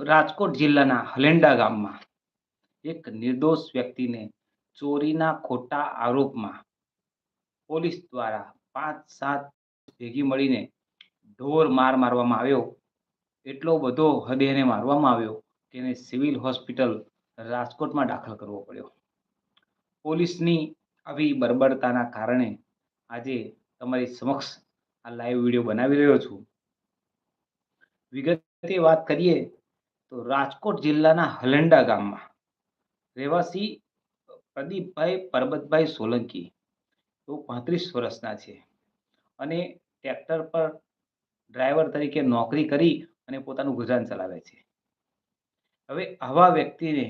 રાજકોટ જિલ્લાના હલેન્ડા ગામમાં એક નિર્દોષ વ્યક્તિને ચોરીના ખોટા આરોપમાં પોલીસ દ્વારા પાંચ સાત ભેગી મળીને ઢોર માર મારવામાં આવ્યો. એટલો બધો હદે એને મારવામાં આવ્યો કે એને સિવિલ હોસ્પિટલ રાજકોટમાં દાખલ કરવો પડ્યો. પોલીસની આવી બર્બરતાના કારણે આજે તમારી સમક્ષ આ લાઈવ વીડિયો બનાવી રહ્યો છું. વિગતે વાત કરીએ તો રાજકોટ જિલ્લાના હલંડા ગામમાં રહેવાસી પ્રદીપભાઈ પરબતભાઈ સોલંકી તો પાંત્રીસ વર્ષના છે. અને ટ્રેક્ટર પર ડ્રાઈવર તરીકે નોકરી કરી અને પોતાનું ગુજરાન ચલાવે છે. હવે આવા વ્યક્તિને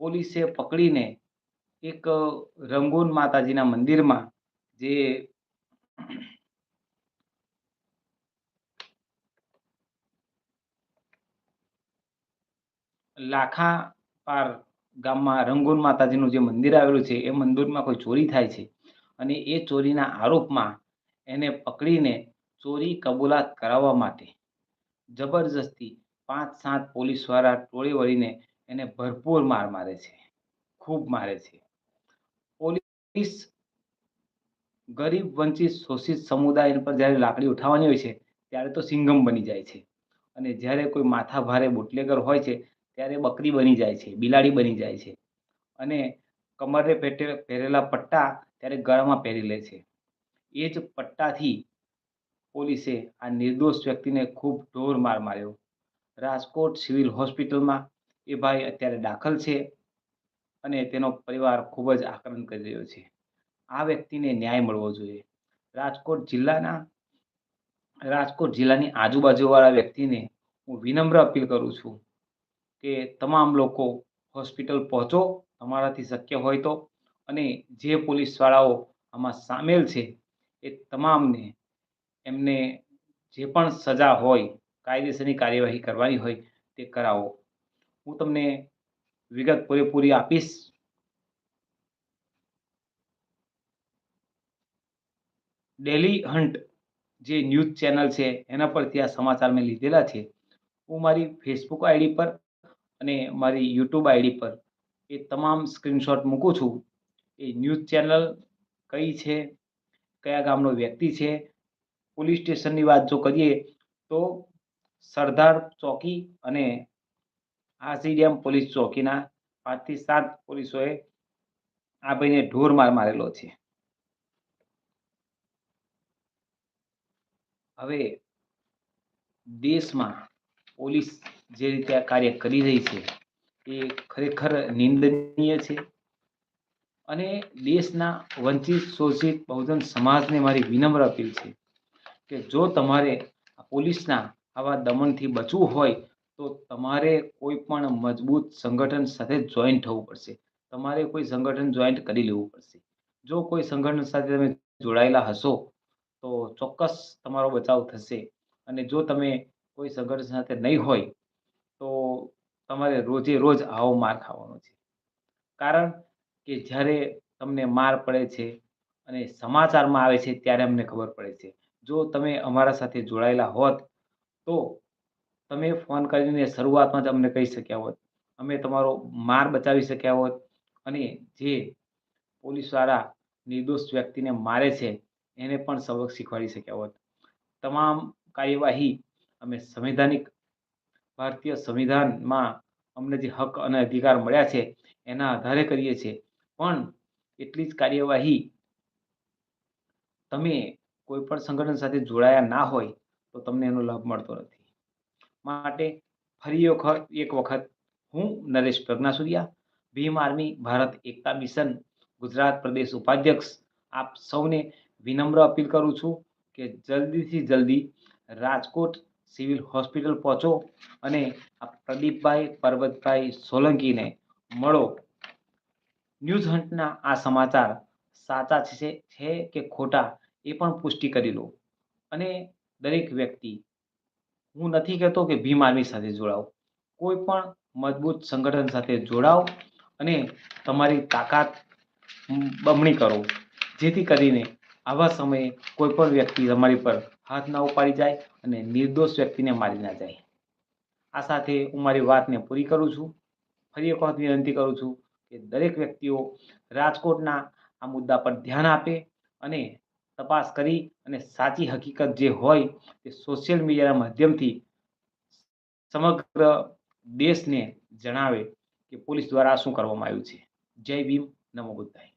પોલીસે પકડીને એક રંગૂન માતાજીના મંદિરમાં જે લાખા પાર ગામમાં રંગૂન માતાજીનું જે મંદિર આવેલું છે, એ મંદિરમાં કોઈ ચોરી થાય છે? અને એ ચોરીના આરોપમાં એને પકડીને ચોરી કબૂલાત કરાવવા માટે જબરજસ્તી પાંચ સાત પોલીસવાળા ટોળી વળીને એને ભરપૂર માર મારે છે. ખૂબ મારે છે. પોલીસ ગરીબ વંચિત શોષિત સમુદાય પર જ્યારે લાકડી ઉઠાવવાની હોય છે, ત્યારે તો સિંગમ બની જાય છે. અને જ્યારે કોઈ માથા ભારે બુટલેગર હોય છે ત્યારે બકરી બની જાય છે, બિલાડી બની જાય છે. અને કમરે પેટે, પહેરેલા પટ્ટા ત્યારે ગળામાં પહેરી લે છે. એ જ પટ્ટાથી પોલીસે આ નિર્દોષ વ્યક્તિને ખૂબ ઢોર માર માર્યો. રાજકોટ સિવિલ હોસ્પિટલમાં એ ભાઈ અત્યારે દાખલ છે અને તેનો પરિવાર ખૂબ જ આક્રમણ કરી રહ્યો છે. આ વ્યક્તિને ન્યાય મળવો જોઈએ. રાજકોટ જિલ્લાના, રાજકોટ જિલ્લાની આજુબાજુવાળા વ્યક્તિને હું વિનમ્ર અપીલ કરું છું કે તમામ લોકો હોસ્પિટલ પહોંચો, તમારાથી શક્ય હોય તો. અને જે પોલીસવાળાઓ આમાં સામેલ છે, એ તમામને એમને જે પણ સજા હોય, કાયદેસરની કાર્યવાહી કરવાની હોય, તે કરાવો. હું તમને વિગત પૂરેપૂરી આપીશ. ડેલી હન્ટ જે ન્યૂઝ ચેનલ છે, એના પરથી આ સમાચાર મેં લીધેલા છે. હું મારી ફેસબુક આઈડી પર અને મારી યુટ્યુબ આઈડી પર એ તમામ સ્ક્રીનશોટ મૂકું છું. એ ન્યૂઝ ચેનલ કઈ છે, કયા ગામનો વ્યક્તિ છે પોલીસ સ્ટેશનની વાત જો કરીએ તો સરદાર ચોકી અને આરસીડીએમ પોલીસ ચોકીના પાંચથી સાત પોલીસોએ આ ભાઈને ઢોર માર મારેલો છે. હવે દેશમાં પોલીસ જે રીતે આ કાર્ય કરી રહી છે, એ ખરેખર નિંદનીય છે? અને દેશના વંચિત શોષિત બહુજન સમાજને મારી વિનમ્ર અપીલ છે કે જો તમારે પોલીસના આવા દમનથી બચવું હોય, તો તમારે કોઈ પણ મજબૂત સંગઠન સાથે જોઈન્ટ થવું પડશે. તમારે કોઈ સંગઠન જોઈન્ટ કરી લેવું પડશે. જો કોઈ સંગઠન સાથે તમે જોડાયેલા હશો, તો ચોક્કસ તમારો બચાવ થશે. અને જો તમે કોઈ સંગઠન સાથે નહીં હોય તો તમારે રોજે રોજ આવો માર ખાવાનો છે. કારણ કે જ્યારે તમને માર પડે છે અને સમાચારમાં આવે છે ત્યારે અમને ખબર પડે છે. જો તમે અમારા સાથે જોડાયેલા હોત તો તમે ફોન કરીને શરૂઆતમાં જ અમને કહી શક્યા હોત. અમે તમારો માર બચાવી શક્યા હોત અને જે પોલીસવાળા નિર્દોષ વ્યક્તિને મારે છે એને પણ સબક શીખવાડી શક્યા હોત. તમામ કાર્યવાહી અમે સંવૈધાનિક ભારતીય સંવિધાનમાં અમને જે હક અને અધિકાર મળ્યા છે, એના આધારે કરીએ છીએ. પણ એટલી જ કાર્યવાહી તમે કોઈ પણ સંગઠન સાથે જોડાયા ના હોય, તો તમને એનો લાભ મળતો નથી. માટે ફરી વખત, એક વખત હું નરેશ પ્રજ્ઞાસુરિયા, ભીમ આર્મી ભારત એકતા મિશન, ગુજરાત પ્રદેશ ઉપાધ્યક્ષ, આપ સૌને વિનમ્ર અપીલ કરું છું કે જલ્દીથી જલ્દી રાજકોટ સિવિલ હોસ્પિટલ પહોંચો અને આ પ્રદીપભાઈ પરબતભાઈ સોલંકીને મળો. ન્યૂઝ હન્ટના આ સમાચાર સાચા છે છે કે ખોટા એ પણ પુષ્ટિ કરી લો. અને દરેક વ્યક્તિ, હું નથી કહેતો કે ભીમ આર્મી સાથે જોડાઓ. કોઈ પણ મજબૂત સંગઠન સાથે જોડાઓ અને તમારી તાકાત બમણી કરો. જેથી કરીને આવા સમયે કોઈ પણ વ્યક્તિ તમારી પર હાથ ના ઉપાડી જાય અને નિર્દોષ વ્યક્તિને મારી ના જાય. આ સાથે હું મારી વાતને પૂરી કરું છું. ફરી એક વખત વિનંતી કરું છું કે દરેક વ્યક્તિઓ રાજકોટના આ મુદ્દા પર ધ્યાન આપે અને તપાસ કરી અને સાચી હકીકત જે હોય તે સોશિયલ મીડિયાના માધ્યમથી સમગ્ર દેશને જણાવે કે પોલીસ દ્વારા શું કરવામાં આવ્યું છે. જય ભીમ. નમો બુદ્ધાય